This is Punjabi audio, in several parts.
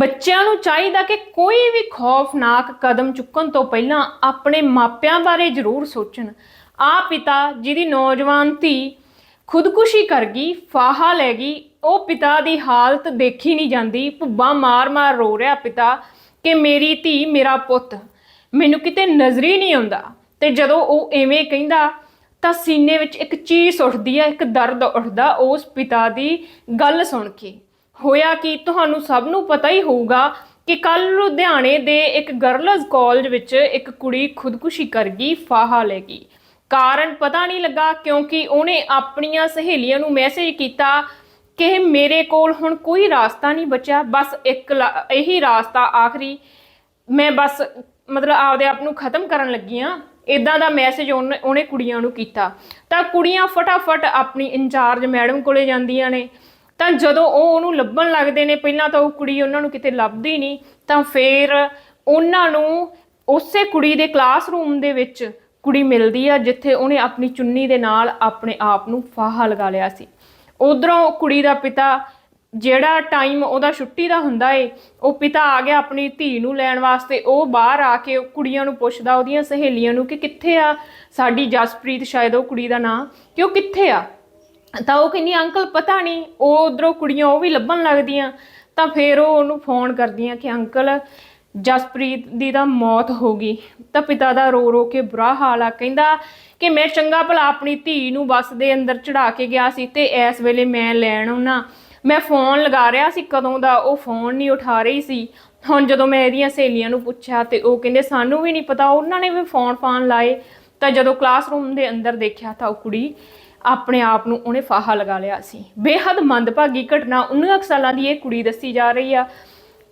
ਬੱਚਿਆਂ ਨੂੰ ਚਾਹੀਦਾ ਕਿ ਕੋਈ ਵੀ ਖੌਫਨਾਕ ਕਦਮ ਚੁੱਕਣ ਤੋਂ ਪਹਿਲਾਂ ਆਪਣੇ ਮਾਪਿਆਂ ਬਾਰੇ ਜ਼ਰੂਰ ਸੋਚਣ। ਆ ਪਿਤਾ ਜਿਹਦੀ ਨੌਜਵਾਨ ਧੀ ਖੁਦਕੁਸ਼ੀ ਕਰ ਗਈ, ਫਾਹਾ ਲੈ ਗਈ, ਉਹ ਪਿਤਾ ਦੀ ਹਾਲਤ ਦੇਖੀ ਨਹੀਂ ਜਾਂਦੀ, ਭੁੱਬਾ ਮਾਰ-ਮਾਰ ਰੋ ਰਿਹਾ ਪਿਤਾ ਕਿ ਮੇਰੀ ਧੀ ਮੇਰਾ ਪੁੱਤ। ਮੈਨੂੰ ਕਿਤੇ ਨਜ਼ਰੀ ਨਹੀਂ ਆਉਂਦਾ ਤੇ ਜਦੋਂ ਉਹ ਐਵੇਂ ਕਹਿੰਦਾ ਤਾਂ ਸੀਨੇ ਵਿੱਚ ਇੱਕ ਚੀਸ ਉੱਠਦੀ ਹੈ, ਇੱਕ ਦਰਦ ਉੱਠਦਾ ਉਸ ਪਿਤਾ ਦੀ ਗੱਲ ਸੁਣ ਕੇ। ਹੋਇਆ ਕਿ? ਤੁਹਾਨੂੰ ਸਭ ਨੂੰ ਪਤਾ ਹੀ ਹੋਊਗਾ ਕਿ ਕੱਲ ਲੁਧਿਆਣੇ ਦੇ ਇੱਕ ਗਰਲਜ਼ ਕਾਲਜ ਵਿੱਚ ਇੱਕ ਕੁੜੀ ਖੁਦਕੁਸ਼ੀ ਕਰ ਗਈ, ਫਾਹਾ ਲੈ ਗਈ। ਕਾਰਨ ਪਤਾ ਨਹੀਂ ਲੱਗਾ ਕਿਉਂਕਿ ਉਹਨੇ ਆਪਣੀਆਂ ਸਹੇਲੀਆਂ ਨੂੰ ਮੈਸੇਜ ਕੀਤਾ ਕਿ ਮੇਰੇ ਕੋਲ ਹੁਣ ਕੋਈ ਰਾਸਤਾ ਨਹੀਂ ਬਚਿਆ, ਬਸ ਇੱਕ ਲਾ- ਇਹੀ ਰਾਸਤਾ ਆਖਰੀ। ਮੈਂ ਬਸ ਮਤਲਬ ਆਪਦੇ ਆਪ ਨੂੰ ਖਤਮ ਕਰਨ ਲੱਗੀ ਆ। ਇਦਾਂ ਦਾ ਮੈਸੇਜ ਉਹਨੇ ਉਹਨੇ ਕੁੜੀਆਂ ਨੂੰ ਕੀਤਾ। ਤਾਂ ਕੁੜੀਆਂ ਫਟਾਫਟ ਆਪਣੀ ਇੰਚਾਰਜ ਮੈਡਮ ਕੋਲੇ ਜਾਂਦੀਆਂ ਨੇ। ਤਾਂ ਜਦੋਂ ਉਹ ਉਹਨੂੰ ਲੱਭਣ ਲੱਗਦੇ ਨੇ, ਪਹਿਲਾਂ ਤਾਂ ਉਹ ਕੁੜੀ ਉਹਨਾਂ ਨੂੰ ਕਿਤੇ ਲੱਭਦੀ ਨਹੀਂ, ਤਾਂ ਫਿਰ ਉਹਨਾਂ ਨੂੰ ਉਸੇ ਕੁੜੀ ਦੇ ਕਲਾਸਰੂਮ ਦੇ ਵਿੱਚ ਕੁੜੀ ਮਿਲਦੀ ਆ, ਜਿੱਥੇ ਉਹਨੇ ਆਪਣੀ ਚੁੰਨੀ ਦੇ ਨਾਲ ਆਪਣੇ ਆਪ ਨੂੰ ਫਾਹਾ ਲਗਾ ਲਿਆ ਸੀ। ਉਧਰੋਂ ਕੁੜੀ ਦਾ ਪਿਤਾ, ਜਿਹੜਾ ਟਾਈਮ ਉਹਦਾ ਛੁੱਟੀ ਦਾ ਹੁੰਦਾ ਏ, ਉਹ ਪਿਤਾ ਆ ਗਿਆ ਆਪਣੀ ਧੀ ਨੂੰ ਲੈਣ ਵਾਸਤੇ। ਉਹ ਬਾਹਰ ਆ ਕੇ ਕੁੜੀਆਂ ਨੂੰ ਪੁੱਛਦਾ, ਉਹਦੀਆਂ ਸਹੇਲੀਆਂ ਨੂੰ ਕਿ ਕਿੱਥੇ ਆ? ਸਾਡੀ ਜਸਪ੍ਰੀਤ, ਸ਼ਾਇਦ ਉਹ ਕੁੜੀ ਦਾ ਨਾਂ। ਕਿ ਉਹ ਕਿੱਥੇ ਆ? ਤਾਂ ਉਹ ਕਹਿੰਦੀ, ਅੰਕਲ, ਪਤਾ ਨਹੀਂ ਉਹ ਉਧਰੋਂ ਕੁੜੀਆਂ ਉਹ ਵੀ ਲੱਭਣ ਲੱਗਦੀਆਂ। ਤਾਂ ਫਿਰ ਉਹ ਉਹਨੂੰ ਫੋਨ ਕਰਦੀਆਂ ਕਿ, ਅੰਕਲ, ਜਸਪ੍ਰੀਤ ਦੀ ਤਾਂ ਮੌਤ ਹੋ ਗਈ। ਤਾਂ ਪਿਤਾ ਦਾ ਰੋ ਰੋ ਕੇ ਬੁਰਾ ਹਾਲ ਆ। ਕਹਿੰਦਾ ਕਿ ਮੈਂ ਚੰਗਾ ਭਲਾ ਆਪਣੀ ਧੀ ਨੂੰ ਬੱਸ ਦੇ ਅੰਦਰ ਚੜਾ ਕੇ ਗਿਆ ਸੀ ਤੇ ਇਸ ਵੇਲੇ ਮੈਂ ਲੈਣ ਆਉਣਾ ਮੈਂ ਫੋਨ ਲਗਾ ਰਿਹਾ ਸੀ, ਕਦੋਂ ਦਾ ਉਹ ਫੋਨ ਨਹੀਂ ਉਠਾ ਰਹੀ ਸੀ। ਹੁਣ ਜਦੋਂ ਮੈਂ ਇਹਦੀਆਂ ਸਹੇਲੀਆਂ ਨੂੰ ਪੁੱਛਿਆ ਤੇ ਉਹ ਕਹਿੰਦੇ, ਸਾਨੂੰ ਵੀ ਨਹੀਂ ਪਤਾ, ਉਹਨਾਂ ਨੇ ਵੀ ਫੋਨ ਫਾਨ ਲਾਏ। ਤਾਂ ਜਦੋਂ ਕਲਾਸਰੂਮ ਦੇ ਅੰਦਰ ਦੇਖਿਆ ਤਾਂ ਉਹ ਕੁੜੀ ਆਪਣੇ ਆਪ ਨੂੰ ਉਹਨੇ ਫਾਹਾ ਲਗਾ ਲਿਆ ਸੀ। ਬੇਹੱਦ ਮੰਦਭਾਗੀ ਘਟਨਾ 19 ਕੁ ਸਾਲਾਂ ਦੀ ਇਹ ਕੁੜੀ ਦੱਸੀ ਜਾ ਰਹੀ ਆ।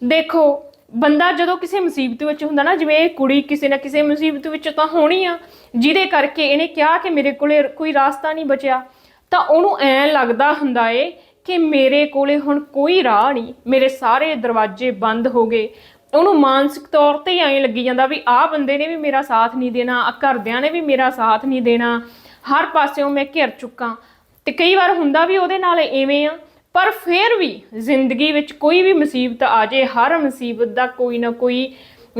ਦੇਖੋ, ਬੰਦਾ ਜਦੋਂ ਕਿਸੇ ਮੁਸੀਬਤ ਵਿੱਚ ਹੁੰਦਾ ਨਾ, ਜਿਵੇਂ ਇਹ ਕੁੜੀ ਕਿਸੇ ਨਾ ਕਿਸੇ ਮੁਸੀਬਤ ਵਿੱਚ ਤਾਂ ਹੋਣੀ ਆ, ਜਿਹਦੇ ਕਰਕੇ ਇਹਨੇ ਕਿਹਾ ਕਿ ਮੇਰੇ ਕੋਲੇ ਕੋਈ ਰਾਸਤਾ ਨਹੀਂ ਬਚਿਆ। ਤਾਂ ਉਹਨੂੰ ਐ ਲੱਗਦਾ ਹੁੰਦਾ ਏ ਕਿ ਮੇਰੇ ਕੋਲੇ ਹੁਣ ਕੋਈ ਰਾਹ ਨਹੀਂ, ਮੇਰੇ ਸਾਰੇ ਦਰਵਾਜ਼ੇ ਬੰਦ ਹੋ ਗਏ। ਉਹਨੂੰ ਮਾਨਸਿਕ ਤੌਰ ਤੇ ਐਂ ਲੱਗੀ ਜਾਂਦਾ ਵੀ ਆਹ ਬੰਦੇ ਨੇ ਵੀ ਮੇਰਾ ਸਾਥ ਨਹੀਂ ਦੇਣਾ ਆ ਘਰਦਿਆਂ ਨੇ ਵੀ ਮੇਰਾ ਸਾਥ ਨਹੀਂ ਦੇਣਾ। ਹਰ ਪਾਸਿਓਂ ਮੈਂ ਘਿਰ ਚੁੱਕਾ। ਤੇ ਕਈ ਵਾਰ ਹੁੰਦਾ ਵੀ ਉਹਦੇ ਨਾਲ ਐਵੇਂ ਆ, ਪਰ ਫਿਰ ਵੀ ਜ਼ਿੰਦਗੀ ਵਿੱਚ ਕੋਈ ਵੀ ਮੁਸੀਬਤ ਆ ਜੇ ਹਰ ਮੁਸੀਬਤ ਦਾ ਕੋਈ ਨਾ ਕੋਈ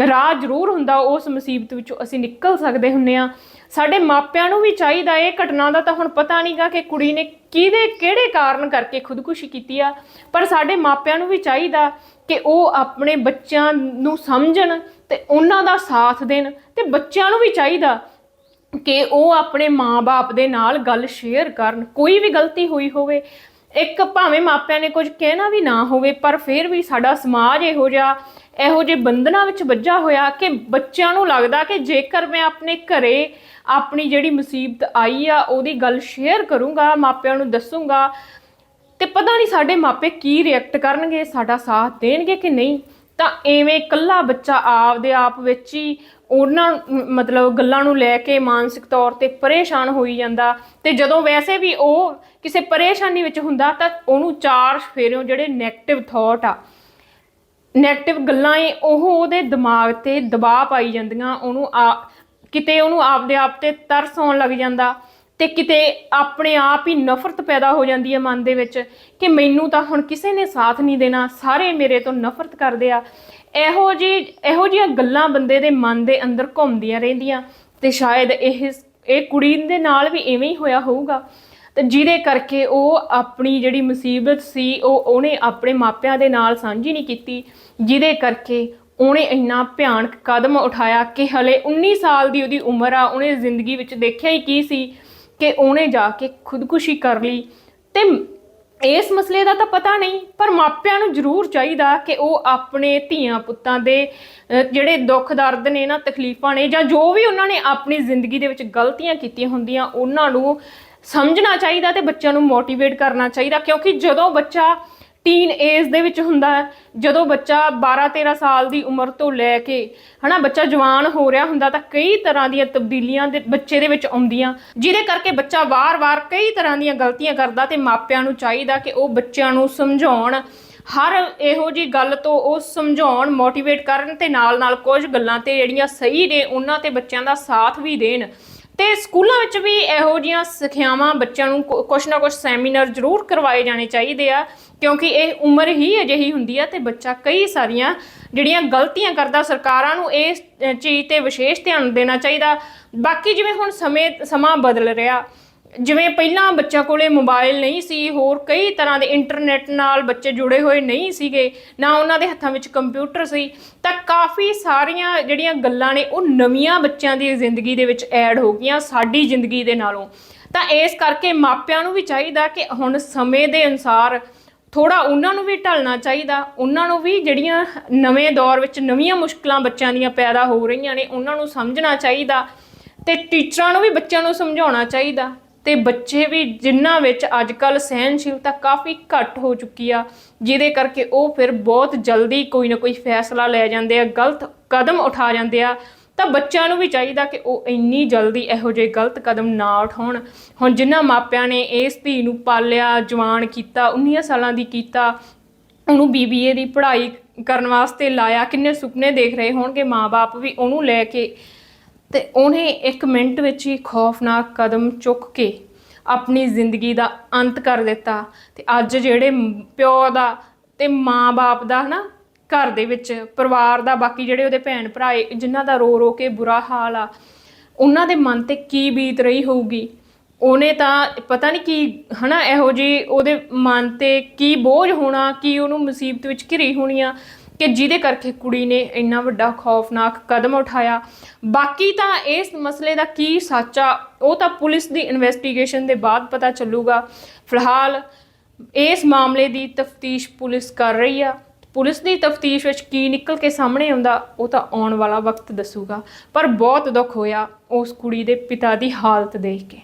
ਰਾਹ ਜ਼ਰੂਰ ਹੁੰਦਾ, ਉਸ ਮੁਸੀਬਤ ਵਿੱਚੋਂ ਅਸੀਂ ਨਿਕਲ ਸਕਦੇ ਹੁੰਨੇ ਆ ਸਾਡੇ ਮਾਪਿਆਂ ਨੂੰ ਵੀ ਚਾਹੀਦਾ ਇਹ ਘਟਨਾ ਦਾ, ਤਾਂ ਹੁਣ ਪਤਾ ਨਹੀਂਗਾ ਕਿ ਕੁੜੀ ਨੇ ਕਿਹਦੇ, ਕਿਹੜੇ ਕਾਰਨ ਕਰਕੇ ਖੁਦਕੁਸ਼ੀ ਕੀਤੀ ਆ। ਪਰ ਸਾਡੇ ਮਾਪਿਆਂ ਨੂੰ ਵੀ ਚਾਹੀਦਾ ਕਿ ਉਹ ਆਪਣੇ ਬੱਚਿਆਂ ਨੂੰ ਸਮਝਣ ਤੇ ਉਹਨਾਂ ਦਾ ਸਾਥ ਦੇਣ। ਤੇ ਬੱਚਿਆਂ ਨੂੰ ਵੀ ਚਾਹੀਦਾ ਕਿ ਉਹ ਆਪਣੇ ਮਾਪੇ ਦੇ ਨਾਲ ਗੱਲ ਸ਼ੇਅਰ ਕਰਨ, ਕੋਈ ਵੀ ਗਲਤੀ ਹੋਈ ਹੋਵੇ, ਇੱਕ ਭਾਵੇਂ ਮਾਪਿਆਂ ਨੇ ਕੁਝ ਕਹਿਣਾ ਵੀ ਨਾ ਹੋਵੇ, ਪਰ ਫਿਰ ਵੀ ਸਾਡਾ ਸਮਾਜ ਇਹੋ ਜਿਹਾ, ਇਹੋ ਜਿਹੇ ਬੰਧਨਾਂ ਵਿੱਚ ਵੱਜਾ ਹੋਇਆ ਕਿ ਬੱਚਿਆਂ ਨੂੰ ਲੱਗਦਾ ਕਿ ਜੇਕਰ ਮੈਂ ਆਪਣੇ ਘਰੇ ਆਪਣੀ ਜਿਹੜੀ ਮੁਸੀਬਤ ਆਈ ਆ, ਉਹਦੀ ਗੱਲ ਸ਼ੇਅਰ ਕਰੂੰਗਾ, ਮਾਪਿਆਂ ਨੂੰ ਦੱਸੂੰਗਾ, ਤੇ ਪਤਾ ਨਹੀਂ ਸਾਡੇ ਮਾਪੇ ਕੀ ਰਿਐਕਟ ਕਰਨਗੇ, ਸਾਡਾ ਸਾਥ ਦੇਣਗੇ ਕਿ ਨਹੀਂ। ਤਾਂ ਐਵੇਂ ਇਕੱਲਾ ਬੱਚਾ ਆਪਦੇ ਆਪ ਵਿੱਚ ਹੀ ਉਹਨਾਂ ਮਤਲਬ ਗੱਲਾਂ ਨੂੰ ਲੈ ਕੇ ਮਾਨਸਿਕ ਤੌਰ ਤੇ ਪਰੇਸ਼ਾਨ ਹੋਈ ਜਾਂਦਾ। ਤੇ ਜਦੋਂ ਵੈਸੇ ਵੀ ਉਹ ਕਿਸੇ ਪਰੇਸ਼ਾਨੀ ਵਿੱਚ ਹੁੰਦਾ ਤਾਂ ਉਹਨੂੰ ਚਾਰ ਫੇਰਿਓ ਜਿਹੜੇ 네ਗੇਟਿਵ ਥਾਟ ਆ 네ਗੇਟਿਵ ਗੱਲਾਂ ਏ, ਉਹ ਉਹਦੇ ਦਿਮਾਗ ਤੇ ਦਬਾਅ ਪਾਈ ਜਾਂਦੀਆਂ, ਉਹਨੂੰ ਆ, ਕਿਤੇ ਉਹਨੂੰ ਆਪਦੇ ਆਪ ਤੇ ਤਰਸ ਆਉਣ ਲੱਗ ਜਾਂਦਾ। ਤੇ ਕਿਤੇ ਆਪਣੇ ਆਪ ਹੀ ਨਫ਼ਰਤ ਪੈਦਾ ਹੋ ਜਾਂਦੀ ਹੈ ਮਨ ਦੇ ਵਿੱਚ ਕਿ ਮੈਨੂੰ ਤਾਂ ਹੁਣ ਕਿਸੇ ਨੇ ਸਾਥ ਨਹੀਂ ਦੇਣਾ, ਸਾਰੇ ਮੇਰੇ ਤੋਂ ਨਫ਼ਰਤ ਕਰਦੇ ਆ। ਇਹੋ ਜੀ ਇਹੋ ਜਿਹੀਆਂ ਗੱਲਾਂ ਬੰਦੇ ਦੇ ਮਨ ਦੇ ਅੰਦਰ ਘੁੰਮਦੀਆਂ ਰਹਿੰਦੀਆਂ ਤੇ ਸ਼ਾਇਦ ਇਹ ਇਹ ਕੁੜੀ ਦੇ ਨਾਲ ਵੀ ਐਵੇਂ ਹੀ ਹੋਇਆ ਹੋਊਗਾ। ਤੇ ਜਿਹਦੇ ਕਰਕੇ ਉਹ ਆਪਣੀ ਜਿਹੜੀ ਮੁਸੀਬਤ ਸੀ, ਉਹ ਉਹਨੇ ਆਪਣੇ ਮਾਪਿਆਂ ਦੇ ਨਾਲ ਸਾਂਝੀ ਨਹੀਂ ਕੀਤੀ, ਜਿਹਦੇ ਕਰਕੇ ਉਹਨੇ ਇੰਨਾ ਭਿਆਨਕ ਕਦਮ ਉਠਾਇਆ ਕਿ ਹਲੇ 19 ਸਾਲ ਦੀ ਉਹਦੀ ਉਮਰ ਆ, ਉਹਨੇ ਜ਼ਿੰਦਗੀ ਵਿੱਚ ਦੇਖਿਆ ਹੀ ਕੀ ਸੀ ਕਿ ਉਹਨੇ ਜਾ ਕੇ ਖੁਦਕੁਸ਼ੀ ਕਰ ਲਈ। ਤੇ ਇਸ ਮਸਲੇ ਦਾ ਤਾਂ ਪਤਾ ਨਹੀਂ, ਪਰ ਮਾਪਿਆਂ ਨੂੰ ਜ਼ਰੂਰ ਚਾਹੀਦਾ ਕਿ ਉਹ ਆਪਣੇ ਧੀਆਂ ਪੁੱਤਾਂ ਦੇ ਜਿਹੜੇ ਦੁੱਖ ਦਰਦ ਨੇ ਨਾ, ਤਕਲੀਫਾਂ ਨੇ, ਜਾਂ ਜੋ ਵੀ ਉਹਨਾਂ ਨੇ ਆਪਣੀ ਜ਼ਿੰਦਗੀ ਦੇ ਵਿੱਚ ਗਲਤੀਆਂ ਕੀਤੀਆਂ ਹੁੰਦੀਆਂ, ਉਹਨਾਂ ਨੂੰ ਸਮਝਣਾ ਚਾਹੀਦਾ ਤੇ ਬੱਚਿਆਂ ਨੂੰ ਮੋਟੀਵੇਟ ਕਰਨਾ ਚਾਹੀਦਾ। ਕਿਉਂਕਿ ਜਦੋਂ ਬੱਚਾ ਟੀਨ ਏਜ ਦੇ ਵਿੱਚ ਹੁੰਦਾ ਹੈ, ਜਦੋਂ ਬੱਚਾ 12 13 ਸਾਲ ਦੀ ਉਮਰ ਤੋਂ ਲੈ ਕੇ, ਹਨਾ, ਬੱਚਾ ਜਵਾਨ ਹੋ ਰਿਹਾ ਹੁੰਦਾ ਤਾਂ ਕਈ ਤਰ੍ਹਾਂ ਦੀਆਂ ਤਬਦੀਲੀਆਂ ਦੇ ਬੱਚੇ ਦੇ ਵਿੱਚ ਆਉਂਦੀਆਂ, ਜਿਹਦੇ ਕਰਕੇ ਬੱਚਾ ਵਾਰ-ਵਾਰ ਕਈ ਤਰ੍ਹਾਂ ਦੀਆਂ ਗਲਤੀਆਂ ਕਰਦਾ ਤੇ ਮਾਪਿਆਂ ਨੂੰ ਚਾਹੀਦਾ ਕਿ ਉਹ ਬੱਚਿਆਂ ਨੂੰ ਸਮਝਾਉਣ। ਹਰ ਇਹੋ ਜੀ ਗੱਲ ਤੋਂ ਉਹ ਸਮਝਾਉਣ ਮੋਟੀਵੇਟ ਕਰਨ ਤੇ ਨਾਲ-ਨਾਲ ਕੁਝ ਗੱਲਾਂ ਤੇ ਜਿਹੜੀਆਂ ਸਹੀ ਨੇ, ਉਹਨਾਂ ਤੇ ਬੱਚਿਆਂ ਦਾ ਸਾਥ ਵੀ ਦੇਣ। ਤੇ ਸਕੂਲਾਂ ਵਿੱਚ ਵੀ ਇਹੋ ਜਿਹੀਆਂ ਸਿੱਖਿਆਵਾਂ ਬੱਚਿਆਂ ਨੂੰ ਕੁ- ਕੁਛ ਨਾ ਕੁਛ ਸੈਮੀਨਾਰ ਜ਼ਰੂਰ ਕਰਵਾਏ ਜਾਣੇ ਚਾਹੀਦੇ ਆ, ਕਿਉਂਕਿ ਇਹ ਉਮਰ ਹੀ ਅਜਿਹੀ ਹੁੰਦੀ ਆ ਤੇ ਬੱਚਾ ਕਈ ਸਾਰੀਆਂ ਜਿਹੜੀਆਂ ਗਲਤੀਆਂ ਕਰਦਾ, ਸਰਕਾਰਾਂ ਨੂੰ ਇਸ ਚੀਜ਼ ਤੇ ਵਿਸ਼ੇਸ਼ ਧਿਆਨ ਦੇਣਾ ਚਾਹੀਦਾ। ਬਾਕੀ ਜਿਵੇਂ ਹੁਣ ਸਮੇਂ, ਸਮਾਂ ਬਦਲ ਰਿਹਾ ਜਿਵੇਂ ਪਹਿਲਾਂ ਬੱਚਿਆਂ ਕੋਲੇ ਮੋਬਾਈਲ ਨਹੀਂ ਸੀ, ਹੋਰ ਕਈ ਤਰ੍ਹਾਂ ਦੇ ਇੰਟਰਨੈਟ ਨਾਲ ਬੱਚੇ ਜੁੜੇ ਹੋਏ ਨਹੀਂ ਸੀਗੇ, ਨਾ ਉਹਨਾਂ ਦੇ ਹੱਥਾਂ ਵਿੱਚ ਕੰਪਿਊਟਰ ਸੀ, ਤਾਂ ਕਾਫੀ ਸਾਰੀਆਂ ਜਿਹੜੀਆਂ ਗੱਲਾਂ ਨੇ, ਉਹ ਨਵੀਆਂ ਬੱਚਿਆਂ ਦੀ ਜ਼ਿੰਦਗੀ ਦੇ ਵਿੱਚ ਐਡ ਹੋ ਗਈਆਂ ਸਾਡੀ ਜ਼ਿੰਦਗੀ ਦੇ ਨਾਲੋਂ। ਤਾਂ ਇਸ ਕਰਕੇ ਮਾਪਿਆਂ ਨੂੰ ਵੀ ਚਾਹੀਦਾ ਕਿ ਹੁਣ ਸਮੇਂ ਦੇ ਅਨੁਸਾਰ ਥੋੜਾ ਉਹਨਾਂ ਨੂੰ ਵੀ ਢਲਣਾ ਚਾਹੀਦਾ, ਉਹਨਾਂ ਨੂੰ ਵੀ ਜਿਹੜੀਆਂ ਨਵੇਂ ਦੌਰ ਵਿੱਚ ਨਵੀਆਂ ਮੁਸ਼ਕਲਾਂ ਬੱਚਿਆਂ ਦੀਆਂ ਪੈਦਾ ਹੋ ਰਹੀਆਂ ਨੇ, ਉਹਨਾਂ ਨੂੰ ਸਮਝਣਾ ਚਾਹੀਦਾ ਤੇ ਟੀਚਰਾਂ ਨੂੰ ਵੀ ਬੱਚਿਆਂ ਨੂੰ ਸਮਝਾਉਣਾ ਚਾਹੀਦਾ। ਤੇ ਬੱਚੇ ਵੀ ਜਿਨ੍ਹਾਂ ਵਿੱਚ ਅੱਜ ਕੱਲ ਸਹਿਨਸ਼ੀਲਤਾ ਕਾਫੀ ਘੱਟ ਹੋ ਚੁੱਕੀ ਆ, ਜਿਹਦੇ ਕਰਕੇ ਉਹ ਫਿਰ ਬਹੁਤ ਜਲਦੀ ਕੋਈ ਨਾ ਕੋਈ ਫੈਸਲਾ ਲੈ ਜਾਂਦੇ ਆ, ਗਲਤ ਕਦਮ ਉਠਾ ਜਾਂਦੇ ਆ। ਤਾਂ ਬੱਚਿਆਂ ਨੂੰ ਵੀ ਚਾਹੀਦਾ ਕਿ ਉਹ ਇੰਨੀ ਜਲਦੀ ਇਹੋ ਜਿਹੇ ਗਲਤ ਕਦਮ ਨਾ ਉਠਾਉਣ। ਹੁਣ ਜਿਨ੍ਹਾਂ ਮਾਪਿਆਂ ਨੇ ਇਸ ਧੀ ਨੂੰ ਪਾਲਿਆ, ਜਵਾਨ ਕੀਤਾ 19 ਸਾਲਾਂ ਦੀ ਕੀਤਾ, ਉਹਨੂੰ ਬੀਬੀਏ ਦੀ ਪੜ੍ਹਾਈ ਕਰਨ ਵਾਸਤੇ ਲਾਇਆ, ਕਿੰਨੇ ਸੁਪਨੇ ਦੇਖ ਰਹੇ ਹੋਣਗੇ ਮਾਪੇ ਵੀ ਉਹਨੂੰ ਲੈ ਕੇ। ਤੇ ਉਹਨੇ ਇੱਕ ਮਿੰਟ ਵਿੱਚ ਹੀ ਖੌਫਨਾਕ ਕਦਮ ਚੁੱਕ ਕੇ ਆਪਣੀ ਜ਼ਿੰਦਗੀ ਦਾ ਅੰਤ ਕਰ ਦਿੱਤਾ ਤੇ ਅੱਜ ਜਿਹੜੇ ਪਿਓ ਦਾ ਤੇ ਮਾਂ-ਬਾਪ ਦਾ ਹਨਾ ਘਰ ਦੇ ਵਿੱਚ ਪਰਿਵਾਰ ਦਾ ਬਾਕੀ ਜਿਹੜੇ ਉਹਦੇ ਭੈਣ ਭਰਾ ਏ, ਜਿਨ੍ਹਾਂ ਦਾ ਰੋ ਰੋ ਕੇ ਬੁਰਾ ਹਾਲ ਆ ਉਹਨਾਂ ਦੇ ਮਨ ਤੇ ਕੀ ਬੀਤ ਰਹੀ ਹੋਊਗੀ? ਉਹਨੇ ਤਾਂ ਪਤਾ ਨਹੀਂ ਕੀ ਹਨਾ ਇਹੋ ਜੀ ਉਹਦੇ ਮਨ ਤੇ ਕੀ ਬੋਝ ਹੋਣਾ ਕੀ ਉਹਨੂੰ ਮੁਸੀਬਤ ਵਿੱਚ ਘਿਰੀ ਹੋਣੀ ਆ ਕਿ ਜਿਹਦੇ ਕਰਕੇ ਕੁੜੀ ਨੇ ਇੰਨਾ ਵੱਡਾ ਖੌਫਨਾਕ ਕਦਮ ਉਠਾਇਆ। ਬਾਕੀ ਤਾਂ ਇਸ ਮਸਲੇ ਦਾ ਕੀ ਸੱਚ ਆ, ਉਹ ਤਾਂ ਪੁਲਿਸ ਦੀ ਇਨਵੈਸਟੀਗੇਸ਼ਨ ਦੇ ਬਾਅਦ ਪਤਾ ਚੱਲੂਗਾ। ਫਿਲਹਾਲ ਇਸ ਮਾਮਲੇ ਦੀ ਤਫਤੀਸ਼ ਪੁਲਿਸ ਕਰ ਰਹੀ ਆ। ਪੁਲਿਸ ਦੀ ਤਫਤੀਸ਼ ਵਿੱਚ ਕੀ ਨਿਕਲ ਕੇ ਸਾਹਮਣੇ ਆਉਂਦਾ, ਉਹ ਤਾਂ ਆਉਣ ਵਾਲਾ ਵਕਤ ਦੱਸੂਗਾ। ਪਰ ਬਹੁਤ ਦੁੱਖ ਹੋਇਆ ਉਸ ਕੁੜੀ ਦੇ ਪਿਤਾ ਦੀ ਹਾਲਤ ਦੇਖ ਕੇ।